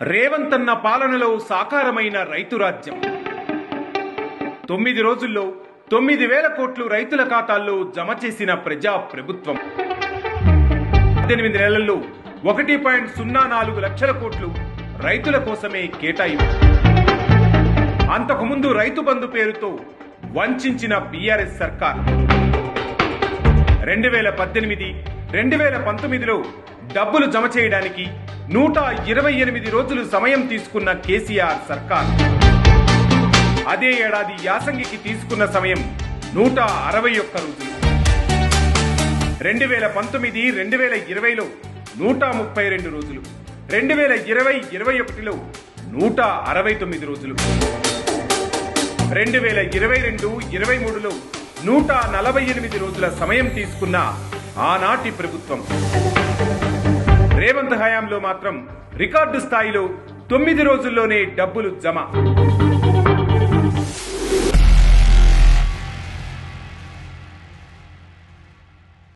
రేవంత్ పాలనలో సాకారమైన రైతు రాజ్యం. తొమ్మిది రోజుల్లో తొమ్మిది వేల కోట్లు రైతుల ఖాతాల్లో జమ చేసిన ప్రజా ప్రభుత్వం పద్దెనిమిది నెలల్లో ఒకటి పాయింట్ సున్నా నాలుగు లక్షల కోట్లు రైతుల కోసమే కేటాయింపు. అంతకుముందు రైతు బంధు పేరుతో వంచిన బీఆర్ఎస్ సర్కార్. రెండు వేల పద్దెనిమిది రెండు వేల పంతొమ్మిదిలో డబ్బులు జమ చేయడానికి నూట ఇరవై ఎనిమిది రోజులు సమయం తీసుకున్న కేసీఆర్ సర్కార్. అదే ఏడాది యాసంగికి తీసుకున్న సమయం నూట అరవై ఒక్క రోజులు. రెండు వేల పంతొమ్మిది రెండు వేల ఇరవైలో నూట ముప్పై రెండు రోజులు. రెండు వేల ఇరవై ఇరవై ఒకటిలో నూట అరవై తొమ్మిది రోజులు. రెండు వేల ఇరవై రెండు ఇరవై మూడులో నూట నలభై ఎనిమిది రోజుల సమయం తీసుకున్న ఆనాటి ప్రభుత్వం. రేవంత్ హయాంలో మాత్రం రికార్డు స్థాయిలో తొమ్మిది రోజుల్లోనే డబ్బులు జమ.